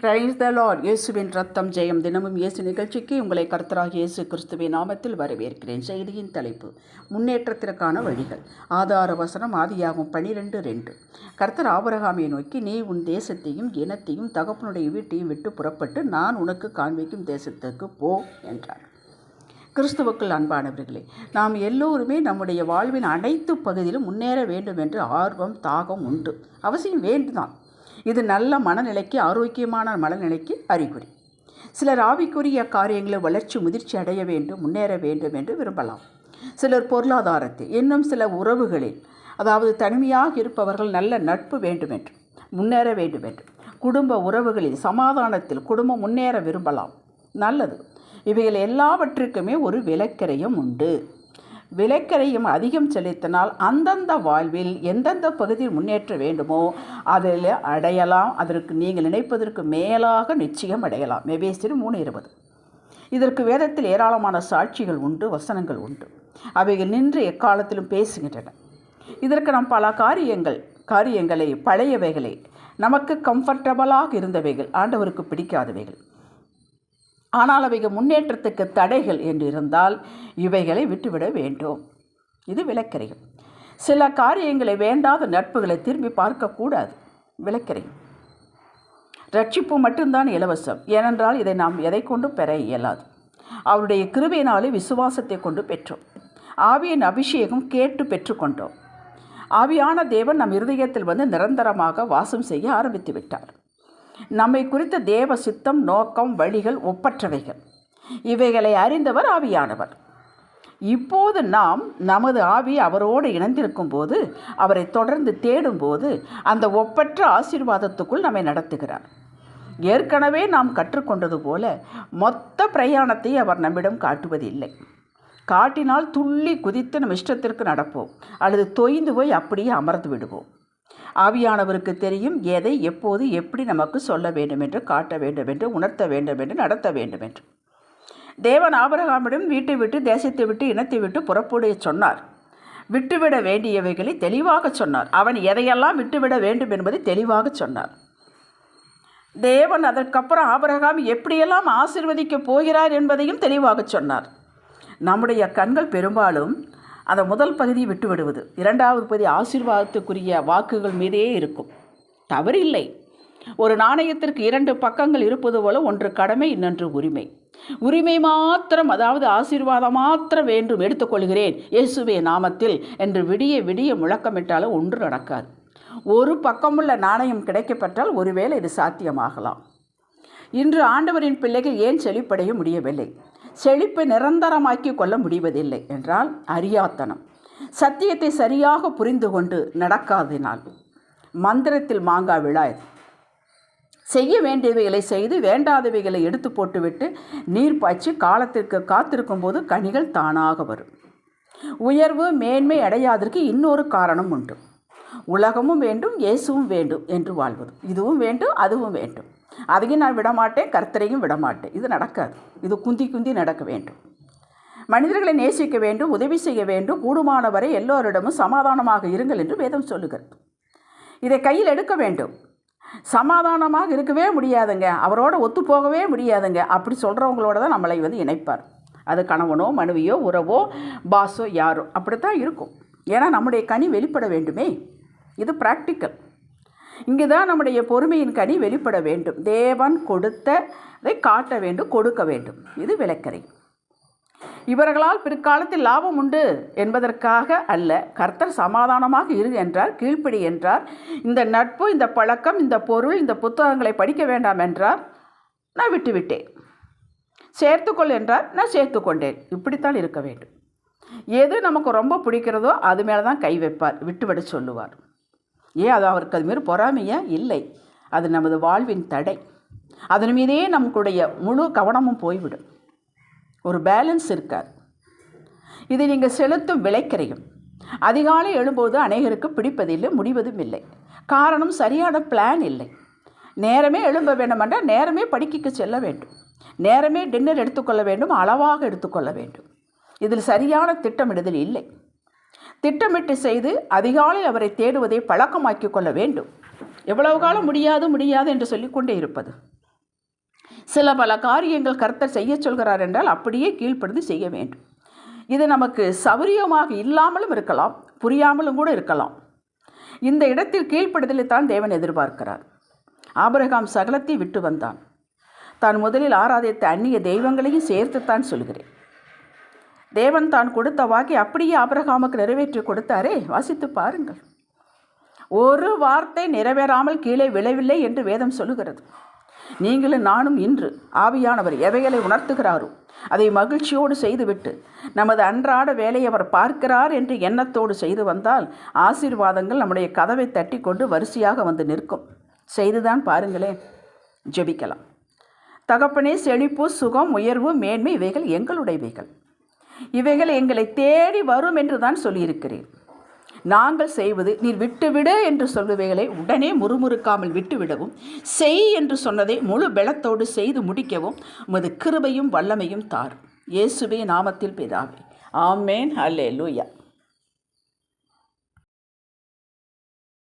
Praise the Lord இயேசுவின் ரத்தம் ஜெயம் தினமும் இயேசு நிகழ்ச்சிக்கு உங்களை கர்த்தராக இயேசு கிறிஸ்துவின் நாமத்தில் வரவேற்கிறேன். செய்தியின் தலைப்பு முன்னேற்றத்திற்கான வழிகள். ஆதார வசனம் ஆதியாகும் பனிரெண்டு ரெண்டு. கர்த்தர் ஆபரகாமியை நோக்கி நீ உன் தேசத்தையும் இனத்தையும் தகப்பனுடைய வீட்டையும் விட்டு புறப்பட்டு நான் உனக்கு காண்பிக்கும் தேசத்துக்கு போ என்றார். கிறிஸ்துவுக்குள் அன்பானவர்களே நாம் எல்லோருமே நம்முடைய வாழ்வின் அனைத்து பகுதியிலும் முன்னேற வேண்டும் என்று ஆர்வம் தாகம் உண்டு. அவசியம் வேண்டுதான். இது நல்ல மனநிலைக்கு ஆரோக்கியமான மனநிலைக்கு அறிகுறி. சிலர் ஆவிக்குரிய காரியங்களை வளர்ச்சி முதிர்ச்சி அடைய வேண்டும் முன்னேற வேண்டும் என்று விரும்பலாம். சிலர் பொருளாதாரத்தில் இன்னும் சில உறவுகளில் அதாவது தனிமையாக இருப்பவர்கள் நல்ல நட்பு வேண்டும் என்று முன்னேற வேண்டும் என்று குடும்ப உறவுகளில் சமாதானத்தில் குடும்பம் முன்னேற விரும்பலாம். நல்லது. இவைகள் எல்லாவற்றுக்குமே ஒரு விலக்கறையும் உண்டு. விலைக்கரையும் அதிகம் செலுத்தினால் அந்தந்த வாழ்வில் எந்தெந்த பகுதியில் முன்னேற்ற வேண்டுமோ அதில் அடையலாம். அதற்கு நீங்கள் நினைப்பதற்கு மேலாக நிச்சயம் அடையலாம். மெபேசிறு மூணு இருபது. இதற்கு வேதத்தில் ஏராளமான சாட்சிகள் உண்டு வசனங்கள் உண்டு. அவைகள் நின்று எக்காலத்திலும் பேசுகின்றன. இதற்கு நாம் பல காரியங்கள் காரியங்களை பழையவைகளை நமக்கு கம்ஃபர்டபுளாக இருந்தவைகள் ஆண்டவருக்கு பிடிக்காதவைகள். ஆனால் அவைகள் முன்னேற்றத்துக்கு தடைகள் என்று இருந்தால் இவைகளை விட்டுவிட வேண்டும். இது விளக்கரையும் சில காரியங்களை வேண்டாத நட்புகளை திரும்பி பார்க்கக்கூடாது. விளக்கரையும் ரட்சிப்பு மட்டும்தான் இலவசம். ஏனென்றால் இதை நாம் எதை கொண்டும் பெற இயலாது. அவருடைய கிருபையினாலே விசுவாசத்தை கொண்டு பெற்றோம். ஆவியின் அபிஷேகம் கேட்டு பெற்றுக்கொண்டோம் ஆவியான தேவன் நம் இருதயத்தில் வந்து நிரந்தரமாக வாசம் செய்ய ஆரம்பித்து விட்டார். நம்மை குறித்த தேவ சித்தம் நோக்கம் வழிகள் ஒப்பற்றவைகள். இவைகளை அறிந்தவர் ஆவியானவர். இப்போது நாம் நமது ஆவி அவரோடு இணைந்திருக்கும் போது அவரை தொடர்ந்து தேடும்போது அந்த ஒப்பற்ற ஆசீர்வாதத்துக்குள் நம்மை நடத்துகிறார். ஏற்கனவே நாம் கற்றுக்கொண்டது போல மொத்த பிரயாணத்தை அவர் நம்மிடம் காட்டுவதில்லை. காட்டினால் துள்ளி குதித்து நம் இஷ்டத்திற்கு நடப்போம். அல்லது தொய்ந்து போய் அப்படியே அமர்ந்து விடுவோம். ஆவியானவருக்கு தெரியும் எதை எப்போது எப்படி நமக்கு சொல்ல வேண்டும் என்று காட்ட வேண்டும் என்று உணர்த்த வேண்டும் என்று நடத்த வேண்டும் என்று தேவன் ஆபரகாமிடம் வீட்டை விட்டு தேசத்தை விட்டு இனத்தை விட்டு புறப்படைய சொன்னார். விட்டுவிட வேண்டியவைகளை தெளிவாக சொன்னார். அவன் எதையெல்லாம் விட்டுவிட வேண்டும் என்பதை தெளிவாக சொன்னார். தேவன் அதற்கப்புறம் ஆபரகாம் எப்படியெல்லாம் ஆசிர்வதிக்கப் போகிறார் என்பதையும் தெளிவாக சொன்னார். நம்முடைய கண்கள் பெரும்பாலும் அந்த முதல் பகுதியை விட்டுவிடுவது. இரண்டாவது பகுதி ஆசீர்வாதத்துக்குரிய வாக்குகள் மீதே இருக்கும். தவறில்லை. ஒரு நாணயத்திற்கு இரண்டு பக்கங்கள் இருப்பது போல ஒன்று கடமை இன்னொன்று உரிமை. உரிமை மாத்திரம் அதாவது ஆசீர்வாதம் மாத்திரம் வேண்டும் எடுத்துக்கொள்கிறேன் இயேசுவே நாமத்தில் என்று விடிய விடிய முழக்கமிட்டாலும் ஒன்று நடக்காது. ஒரு பக்கமுள்ள நாணயம் கிடைக்கப்பட்டால் ஒருவேளை இது சாத்தியமாகலாம். இன்று ஆண்டவரின் பிள்ளைகள் ஏன் செழிப்படைய முடியவில்லை? செழிப்பை நிரந்தரமாக்கி கொள்ள முடிவதில்லை என்றால் அறியாத்தனம். சத்தியத்தை சரியாக புரிந்து கொண்டு நடக்காதினால் மந்திரத்தில் மாங்கா விழா செய்ய வேண்டியவைகளை செய்து வேண்டாதவைகளை எடுத்து போட்டுவிட்டு நீர் பாய்ச்சி காலத்திற்கு காத்திருக்கும் போது கனிகள் தானாக வரும். உயர்வு மேன்மை அடையாதற்கு இன்னொரு காரணம் உண்டு. உலகமும் வேண்டும் இயேசுவும் வேண்டும் என்று வாழ்வது. இதுவும் வேண்டும் அதுவும் வேண்டும். அதையும் நான் விடமாட்டேன் கர்த்தரையும் விடமாட்டேன். இது நடக்காது. இது குந்தி குந்தி நடக்க வேண்டும். மனிதர்களை நேசிக்க வேண்டும் உதவி செய்ய வேண்டும். கூடுமானவரை எல்லோரிடமும் சமாதானமாக இருங்கள் என்று வேதம் சொல்லுகிறது. இதை கையில் எடுக்க வேண்டும். சமாதானமாக இருக்கவே முடியாதுங்க. அவரோட ஒத்து போகவே முடியாதுங்க. அப்படி சொல்கிறவங்களோட தான் நம்மளை வந்து இணைப்பார். அது கணவனோ மனைவியோ உறவோ பாஸோ யாரோ. அப்படித்தான் இருக்கும். ஏன்னா நம்முடைய கனி வெளிப்பட வேண்டுமே. இது ப்ராக்டிக்கல் இங்கே தான் நம்முடைய பொறுமையின் கனி வெளிப்பட வேண்டும். தேவன் கொடுத்ததை காட்ட வேண்டும் கொடுக்க வேண்டும். இது விளக்கரை இவர்களால் பிற்காலத்தில் லாபம் உண்டு என்பதற்காக அல்ல கர்த்தர் சமாதானமாக இரு என்றார் கீழ்ப்படி என்றார். இந்த நட்பு இந்த பழக்கம் இந்த பொருள் இந்த புத்தகங்களை படிக்க வேண்டாம் என்றார். நான் விட்டுவிட்டேன். சேர்த்துக்கொள் என்றார். நான் சேர்த்துக்கொண்டேன் இப்படித்தான் இருக்க வேண்டும். எது நமக்கு ரொம்ப பிடிக்கிறதோ அது மேலே தான் கை வைப்பார் விட்டுவிட சொல்லுவார். ஏன் அது அவருக்கு அதுமாரி பொறாமையா? இல்லை. அது நமது வாழ்வின் தடை. அதன் மீதே நமக்குடைய முழு கவனமும் போய்விடும். ஒரு பேலன்ஸ் இருக்காது. இது நீங்கள் செலுத்தும் விலைக்கரையும். அதிகாலை எழும்போது அநேகருக்கு பிடிப்பதில்லை முடிவதும் இல்லை. காரணம் சரியான பிளான் இல்லை. நேரமே எழும்ப வேண்டுமென்றால் நேரமே படிக்கைக்கு செல்ல வேண்டும். நேரமே டின்னர் எடுத்துக்கொள்ள வேண்டும் அளவாக எடுத்துக்கொள்ள வேண்டும். இதில் சரியான திட்டமிடுதல் இல்லை. திட்டமிட்டு செய்து அதிகாலை அவரை தேடுவதை பழக்கமாக்கிக் கொள்ள வேண்டும். எவ்வளவு காலம் முடியாது முடியாது என்று சொல்லிக்கொண்டே இருப்பது. சில பல காரியங்கள் கர்த்தர் செய்ய சொல்கிறார் என்றால் அப்படியே கீழ்ப்படுத்தி செய்ய வேண்டும். இது நமக்கு சௌரியமாக இல்லாமலும் இருக்கலாம் புரியாமலும் கூட இருக்கலாம். இந்த இடத்தில் கீழ்ப்படுதலை தான் தேவன் எதிர்பார்க்கிறார். ஆபரகாம் சகலத்தை விட்டு வந்தான். தான் முதலில் ஆராதித்த அந்நிய தெய்வங்களையும் சேர்த்துத்தான் சொல்கிறேன். தேவன் தான் கொடுத்த வாக்கை அப்படியே ஆபிரகாமுக்கு நிறைவேற்றி கொடுத்தாரே. வாசித்து பாருங்கள். ஒரு வார்த்தை நிறைவேறாமல் கீழே விழவில்லை என்று வேதம் சொல்லுகிறது. நீங்களும் நானும் இன்று ஆவியானவர் எவைகளை உணர்த்துகிறாரோ அதை மகிழ்ச்சியோடு செய்துவிட்டு நமது அன்றாட வேலையை அவர் பார்க்கிறார் என்று எண்ணத்தோடு செய்து வந்தால் ஆசீர்வாதங்கள் நம்முடைய கதவை தட்டி கொண்டு வரிசையாக வந்து நிற்கும். செய்துதான் பாருங்களேன். ஜெபிக்கலாம். தகப்பனே செழிப்பு சுகம் உயர்வு மேன்மை இவைகள் எங்களுடையவைகள். இவைகள் எங்களை தேடி வரும் என்று தான் சொல்லியிருக்கிறேன். நாங்கள் செய்வது நீர் விட்டுவிடு என்று சொல்லுவைகளை உடனே முறுமுறுக்காமல் விட்டுவிடவும் செய் என்று சொன்னதை முழு பலத்தோடு செய்து முடிக்கவும் உமது கிருபையும் வல்லமையும் தாரும். இயேசுவே நாமத்தில் பிதாவே. ஆமேன். அல்லே லூயா